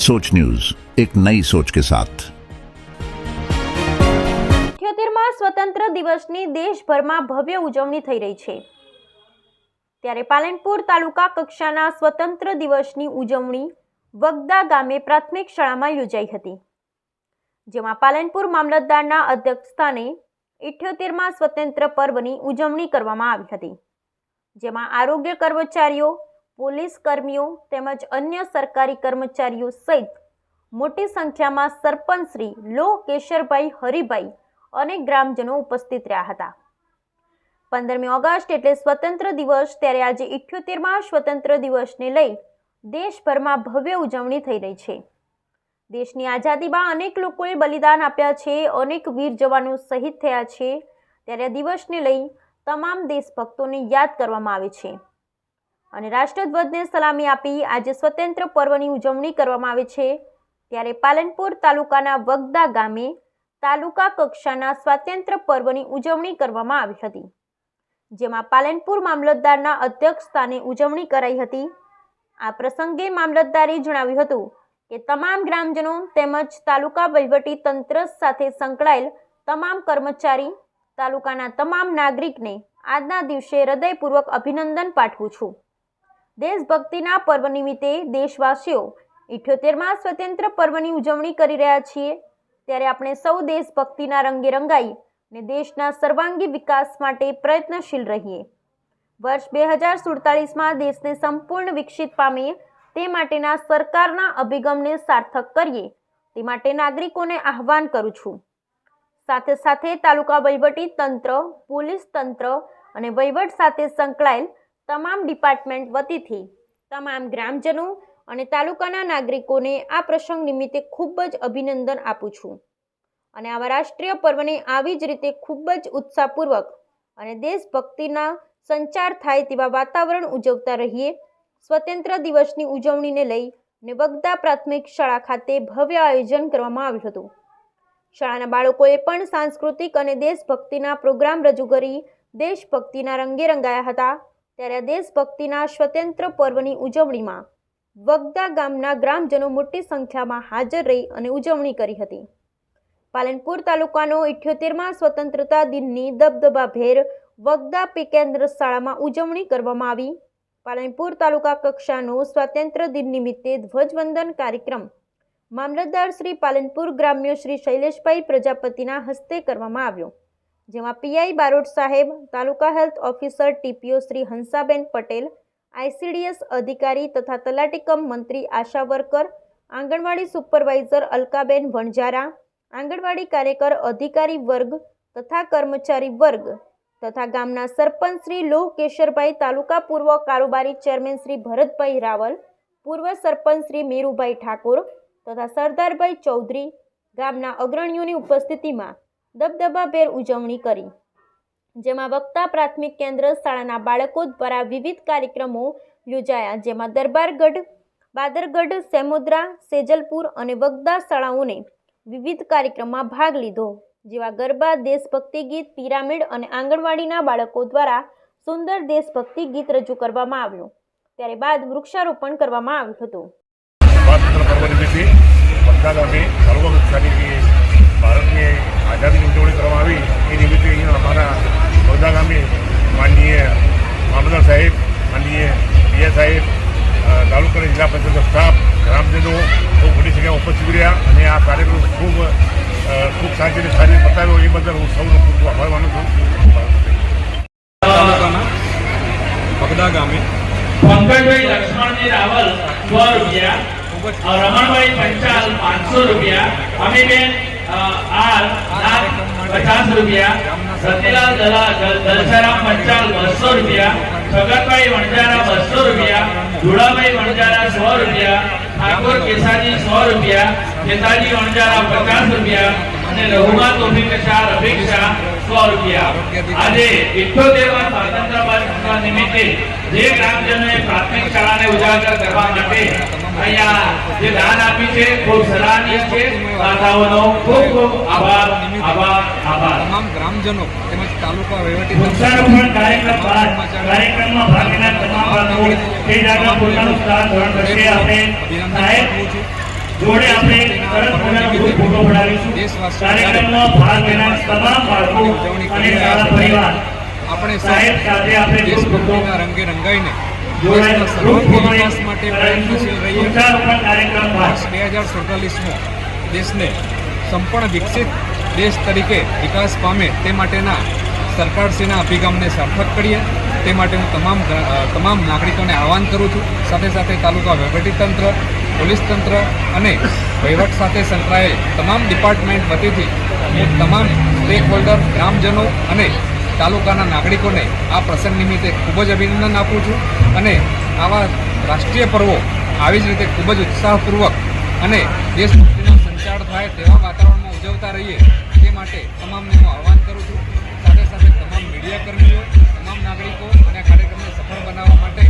सोच न्यूज एक नई सोच के साथ અઠ્યોતેરમાં સ્વતંત્ર દિવસની દેશભરમાં ભવ્ય ઉજવણી થઈ રહી છે ત્યારે પાલનપુર તાલુકા કક્ષાના સ્વતંત્ર દિવસની ઉજવણી વગદા ગામે પ્રાથમિક શાળામાં યોજાઈ હતી જેમાં પાલનપુર મામલતદારના અધ્યક્ષસ્થાને ઇઠ્યોતેરમાં સ્વતંત્ર પર્વની ઉજવણી કરવામાં આવી હતી જેમાં આરોગ્ય કર્મચારીઓ પોલીસ કર્મીઓ તેમજ અન્ય સરકારી કર્મચારીઓ સહિત મોટી સંખ્યામાં સરપંચ શ્રી લો કેશરભાઈ હરિભાઈ અને ગ્રામજનો ઉપસ્થિત રહ્યા હતા. પંદરમી ઓગસ્ટ એટલે સ્વતંત્ર દિવસ ત્યારે આજે ઇઠ્યોતેરમાં સ્વતંત્ર દિવસને લઈ દેશભરમાં ભવ્ય ઉજવણી થઈ રહી છે. દેશની આઝાદીમાં અનેક લોકોએ બલિદાન આપ્યા છે, અનેક વીર જવાનો શહીદ થયા છે. ત્યારે દિવસને લઈ તમામ દેશભક્તોને યાદ કરવામાં આવે છે. અને રાષ્ટ્રધ્વજને સલામી આપી આજે સ્વતંત્ર પર્વની ઉજવણી કરવામાં આવે છે. ત્યારે પાલનપુર તાલુકાના વગદા ગામે તાલુકા કક્ષાના સ્વાતંત્ર્ય પર્વની ઉજવણી કરવામાં આવી હતી. જેમાં પાલનપુર મામલતદારના અધ્યક્ષ સ્થાને ઉજવણી કરાઈ હતી. આ પ્રસંગે મામલતદારે જણાવ્યું હતું કે તમામ ગ્રામજનો તેમજ તાલુકા વહીવટી તંત્ર સાથે સંકળાયેલ તમામ કર્મચારી, તાલુકાના તમામ નાગરિકને આજના દિવસે હૃદયપૂર્વક અભિનંદન પાઠવું છું. દેશભક્તિના પર્વ નિમિત્તે દેશવાસીઓ ઇઠ્યોતેરમાં સ્વતંત્ર પર્વની ઉજવણી કરી રહ્યા છીએ. ત્યારે આપણે સૌ દેશભક્તિના રંગે રંગાઈ અને દેશના સર્વાંગી વિકાસ માટે પ્રયત્નશીલ રહીએ. વર્ષ બે હજાર સુડતાલીસમાં દેશને સંપૂર્ણ વિકસિત પામે તે માટેના સરકારના અભિગમને સાર્થક કરીએ તે માટે નાગરિકોને આહવાન કરું છું. સાથે સાથે તાલુકા વહીવટી તંત્ર, પોલીસ તંત્ર અને વહીવટ સાથે સંકળાયેલ તમામ ડિપાર્ટમેન્ટ વતીથી તમામ ગ્રામજનો અને તાલુકાના નાગરિકોને આ પ્રસંગ નિમિત્તે ખૂબ જ અભિનંદન આપું છું. અને આવા રાષ્ટ્રીય પર્વને આવી જ રીતે ખૂબ જ ઉત્સાહપૂર્વક અને દેશભક્તિના સંચાર થાય તેવા વાતાવરણ ઉજવતા રહીએ, સ્વતંત્ર દિવસની ઉજવણીને લઈ ને વગદા પ્રાથમિક શાળા ખાતે ભવ્ય આયોજન કરવામાં આવ્યું હતું. શાળાના બાળકોએ પણ સાંસ્કૃતિક અને દેશભક્તિના પ્રોગ્રામ રજૂ કરી દેશભક્તિના રંગે રંગાયા હતા. ત્યારે દેશભક્તિના સ્વતંત્ર પર્વની ઉજવણીમાં વગદા ગામના ગ્રામજનો મોટી સંખ્યામાં હાજર રહી અને ઉજવણી કરી હતી. પાલનપુર તાલુકાનો ઇઠ્યોતેરમાં સ્વતંત્રતા દિનની દબદબાભેર વગદા કેન્દ્ર શાળામાં ઉજવણી કરવામાં આવી. પાલનપુર તાલુકા કક્ષાનો સ્વાતંત્ર્ય દિન નિમિત્તે ધ્વજવંદન કાર્યક્રમ મામલતદાર શ્રી પાલનપુર ગ્રામ્ય શ્રી શૈલેષભાઈ પ્રજાપતિના હસ્તે કરવામાં આવ્યો. જેમાં પીઆઈ બારોટ સાહેબ, taluka health officer TPO Shri Hansaben Patel ICDS અધિકારી તથા તલાટીકમ મંત્રી આશા વર્કર, આંગણવાડી સુપરવાઇઝર અલકાબેન વણજારા આંગણવાડી કાર્યકર અધિકારી વર્ગ તથા કર્મચારી વર્ગ તથા ગામના સરપંચ શ્રી લોહ કેશરભાઈ, તાલુકા પૂર્વ કારોબારી ચેરમેન શ્રી ભરતભાઈ રાવલ, પૂર્વ સરપંચ શ્રી મેરુભાઈ ઠાકોર તથા સરદારભાઈ ચૌધરી ગામના અગ્રણીઓની ઉપસ્થિતિમાં દબદબાભેર ઉજવણી કરી. જેમાં વક્તા પ્રાથમિક કેન્દ્ર શાળાના બાળકો દ્વારા વિવિધ કાર્યક્રમો યોજાયા. જેમાં દરબારગઢ, બાદરગઢ, સેમુદ્રા, સેજલપુર અને વગદા શાળાઓને વિવિધ કાર્યક્રમમાં ભાગ લીધો. જેવા ગરબા, દેશભક્તિ ગીત, પિરામિડ અને આંગણવાડીના બાળકો દ્વારા સુંદર દેશભક્તિ ગીત રજૂ કરવામાં આવ્યું. ત્યારે બાદ વૃક્ષારોપણ કરવામાં આવ્યું હતું. સ્વાતંત્ર પર્વ નિમિત્તે બધા ગામે સર્વકક્ષાની ભારતની આઝાદીની ઉજવણી કરવામાં આવી એ નિમિત્તે અહીંયા અમારા બધા ગામે માનનીય મામલદાર સાહેબ માનનીય પીએ સાહેબ અ, તાલુકા જિલ્લા પંચાયતનો સ્ટાફ ગ્રામજનો ખૂબ મોટી સંખ્યામાં ઉપસ્થિત રહ્યા અને આ કાર્યક્રમ ખૂબ ખૂબ સારી અને સારી બતાવ્યો પતાવ્યો એ બદલ હું સૌનો ખૂબ ખૂબ આભાર માનું છું. તાલુકાના બગદા ગામે પંકજભાઈ લક્ષ્મણજી રાવલ સો રૂપિયા રમણભાઈ પંચાલ પાંચસો રૂપિયા અમીબેન પચાસ રૂપિયા સતીલાલ દલા- દલસારામ પંચાલ બસો રૂપિયા છગનભાઈ વણજારા બસો રૂપિયા ધુળાભાઈ વણજારા સો રૂપિયા ઠાકોર કેસાજી સો રૂપિયા કેસાજી વણજારા પચાસ રૂપિયા, અને રઘુમા તોફી રફીક શાહ સો રૂપિયા આજે ઇઠ્યોતેરમા સ્વતંત્ર પર્વ નિમિત્તે જે ગ્રામજનોએ પ્રાથમિક શાળાને ઉજાગર કરવા માટે અહીંયા જે દાન આપ્યું છે ખૂબ સરાહનીય છે. દાતાઓનો ખૂબ ખૂબ આભાર આભાર આભાર. તમામ ગ્રામજનો તેમજ તાલુકા વહીવટી વૃક્ષારોપણ કાર્યક્રમ બાદ કાર્યક્રમમાં ભાગ લેનાર તમામ બાળકો તે જાગા પોતાનું સ્થાન ધોરણ કરશે. આપણે સાહેબ જોડે આપણે સરસ મજાનો ગ્રુપ ફોટો પડાવીશું કાર્યક્રમમાં ભાગ લેનાર તમામ બાળકો અને સારા પરિવાર આપણે સાહેબ સાથે આપણે ગ્રુપ ફોટો રંગે રંગાઈને જોડાય ગ્રુપ ફોટો માટે પ્રયત્નશીલ રહીએ. કાર્યક્રમ બે હજાર સુડતાલીસમાં દેશને સંપૂર્ણ વિકસિત દેશ તરીકે વિકાસ પામે તે માટેના સરકારશ્રીના અભિગમને સાર્થક કરીએ. તે માટે હું તમામ તમામ નાગરિકોને આહવાન કરું છું. સાથે સાથે તાલુકા વહીવટીતંત્ર પોલીસ તંત્ર અને વહીવટ સાથે સંકળાયેલ તમામ ડિપાર્ટમેન્ટ વતીથી હું તમામ સ્ટેક હોલ્ડર ગ્રામજનો અને તાલુકાના નાગરિકોને આ પ્રસંગ નિમિત્તે ખૂબ જ અભિનંદન આપું છું અને આવા રાષ્ટ્રીય પર્વો આવી જ રીતે ખૂબ જ ઉત્સાહપૂર્વક અને દેશભક્તિનો સંચાર થાય તેવા વાતાવરણમાં ઉજવતા રહીએ તે માટે તમામને હું આહવાન કરું છું. સાથે સાથે તમામ મીડિયા કર્મીઓ તમામ નાગરિકો અને કાર્યક્રમને સફળ બનાવવા માટે